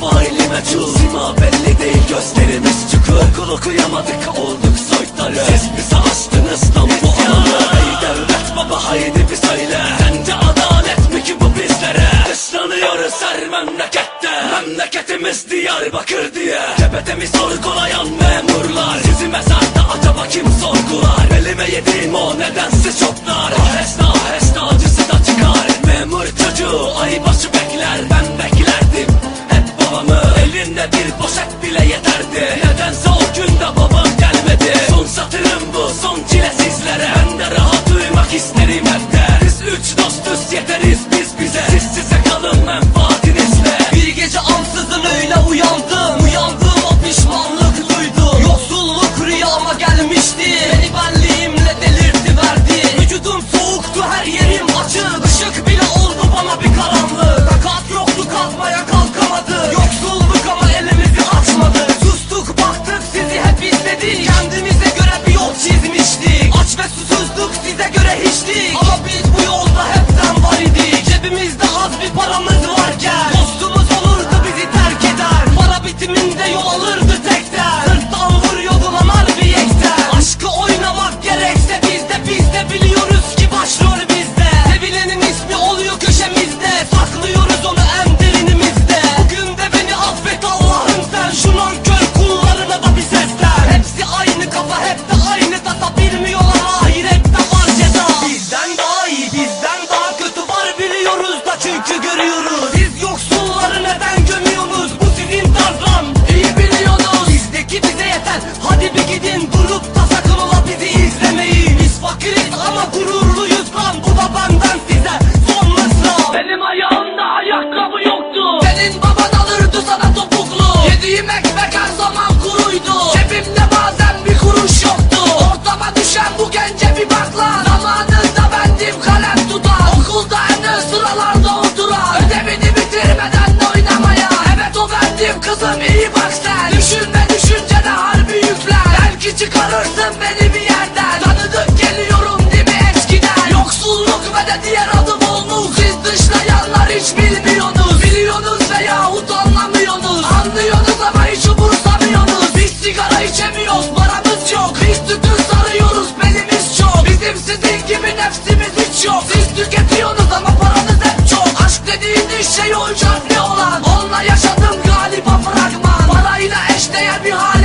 faili meçhul. Sima belli değil gözlerimiz çukur. Okul okuyamadık olduk soytarı. Siz bizi açtınız lan bu alanı Ey devlet baba haydi bir söyle. Sence adalet mi ki bu bizlere? Dışlanıyoruz her memlekette. Memleketimiz Diyarbakır diye. Tepetemi sorgulayan memurlar. Sizi mezarda acaba kim sorgular? Elime yediğim o nedensiz çoklar. Ahes hep izledik Kendimize göre bir yol çizmiştik. Aç ve susuzduk size göre hiçlik. Ama biz bu yolda hepten var idik. Cebimizde az bir paramız gidin Durup da sakın ola bizi izlemeyin Biz fakiriz ama gururluyuz lan. Bu da benden size son mısra Benim ayağımda ayakkabı yoktu. Senin baban alırdı sana topuklu. Yediğim ekmek her zaman kuruydu. Cebimde bazen bir kuruş yoktu. Ortama düşen bu gence bir bak lan. Zamanında bendim kalem tutan Okulda en ön sıralarda oturan Ödevini bitirmeden de oynamaya. Evet o bendim kızım iyi bak sen. Düşünme Belki çıkarırsın beni bir yerden. Tanıdık geliyorum mi eskiden? Yoksulluk ve de diğer adım olmuş. Siz dışlayanlar hiç bilmiyorsunuz. Biliyorsunuz veyahut anlamıyorsunuz. Anlıyorsunuz ama hiç umursamıyorsunuz. Biz sigara içemiyoruz paramız yok. Biz tütün sarıyoruz belimiz çok. Bizim sizin gibi nefsimiz hiç yok. Siz tüketiyorsunuz ama paranız hep çok. Aşk dediğiniz şey o üç harfli olan? Onunla yaşadım galiba fragman. Parayla eşdeğer bir hal